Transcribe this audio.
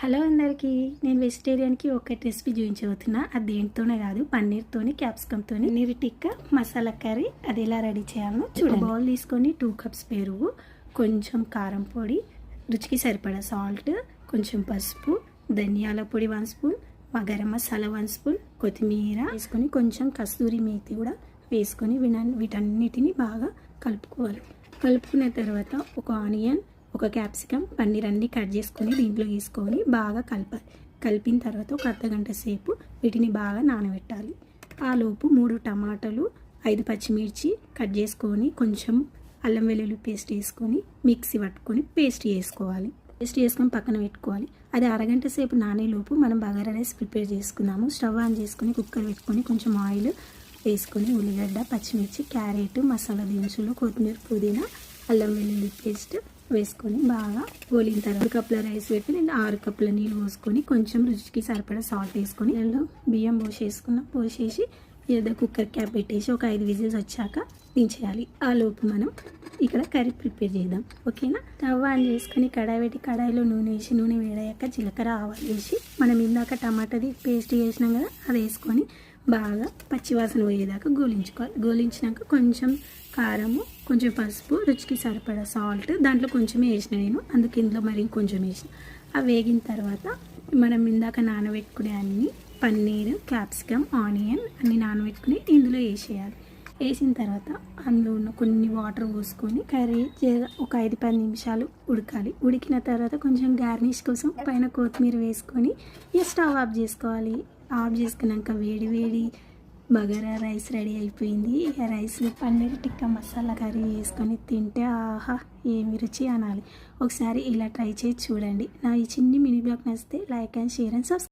Hello అందరికీ నేను వెజిటేరియన్కి ఒక రెసిపీ చూపించబోతున్నా. అది దేంతోనే కాదు పన్నీర్తోని క్యాప్సికమ్తోని. పన్నీర్ టిక్కా మసాలా కర్రీ అది ఎలా రెడీ చేయాలో చూడండి. బౌల్ తీసుకొని టూ కప్స్ పెరుగు కొంచెం కారం పొడి రుచికి సరిపడా సాల్ట్ కొంచెం పసుపు ధనియాల పొడి one spoon garam masala one spoon కొత్తిమీర వేసుకొని కొంచెం కస్తూరి మేతి కూడా వేసుకొని వీటన్నిటిని బాగా కలుపుకోవాలి. కలుపుకున్న తర్వాత ఒక ఆనియన్ ఒక క్యాప్సికమ్ పన్నీర్ అన్ని కట్ చేసుకొని దీంట్లో వేసుకొని బాగా కలపాలి కలిపిన తర్వాత ఒక అర్ధగంట సేపు వీటిని బాగా నానబెట్టాలి. ఆ లోపు మూడు టమాటాలు ఐదు పచ్చిమిర్చి కట్ చేసుకొని కొంచెం అల్లం వెల్లుల్లి పేస్ట్ వేసుకొని మిక్సీ పట్టుకొని పేస్ట్ చేసుకోవాలి. పేస్ట్ చేసుకొని పక్కన పెట్టుకోవాలి. అది అరగంట సేపు నానేలోపు మనం బగారా రైస్ ప్రిపేర్ చేసుకుందాము. స్టవ్ ఆన్ చేసుకొని కుక్కర్ పెట్టుకొని కొంచెం ఆయిల్ వేసుకొని ఉల్లిగడ్డ పచ్చిమిర్చి క్యారెట్ మసాలా దినుసులు కొత్తిమీర పుదీనా అల్లం వెల్లుల్లి పేస్ట్ వేసుకొని బాగా గోలిన తర్వాత కప్పుల రైస్ పెట్టి నేను ఆరు కప్పుల నీళ్ళు పోసుకొని కొంచెం రుచికి సరిపడా సాల్ట్ వేసుకొని నేను బియ్యం పోసేసుకున్నాం పోసేసి ఏదో కుక్కర్ క్యాప్ పెట్టేసి ఒక ఐదు విజిల్స్ వచ్చాక దించేయాలి. ఆ లోపు మనం ఇక్కడ కర్రీ ప్రిపేర్ చేద్దాం. ఓకేనా? తవ్వ ఆన్ చేసుకొని కడాయి పెట్టి కడాయిలో నూనె వేసి నూనె వేడాక జీలకర్ర ఆవాలు వేసి మనం ఇందాక టమాటాది పేస్ట్ చేసినాం కదా అది వేసుకొని బాగా పచ్చివాసన పోయేదాకా గోలించుకోవాలి. గోలించినాక కొంచెం కారము కొంచెం పసుపు రుచికి సరిపడా సాల్ట్ దాంట్లో కొంచెమే వేసిన నేను అందుకు ఇందులో మరి కొంచెం వేసిన. అవి వేగిన తర్వాత మనం ఇందాక నానబెట్టుకునే అన్ని పన్నీర్ క్యాప్సికమ్ ఆనియన్ అన్ని నానబెట్టుకుని ఇందులో వేసేయాలి. వేసిన తర్వాత అందులో ఉన్న కొన్ని వాటర్ పోసుకొని కర్రీ ఒక ఐదు పది నిమిషాలు ఉడకాలి. ఉడికిన తర్వాత కొంచెం గార్నిష్ కోసం పైన కొత్తిమీర వేసుకొని ఇక స్టవ్ ఆఫ్ చేసుకోవాలి. ఆఫ్ చేసుకున్నాక వేడి వేడి బగారా రైస్ రెడీ అయిపోయింది. రైస్లో రైస్ పన్నీర్ టిక్కా మసాలా కర్రీ వేసుకొని తింటే ఆహా ఏమి రుచి అనాలి. ఒకసారి ఇలా ట్రై చేసి చూడండి. నా ఈ చిన్ని మినీ బ్లాగ్ నచ్చితే like and share and subscribe.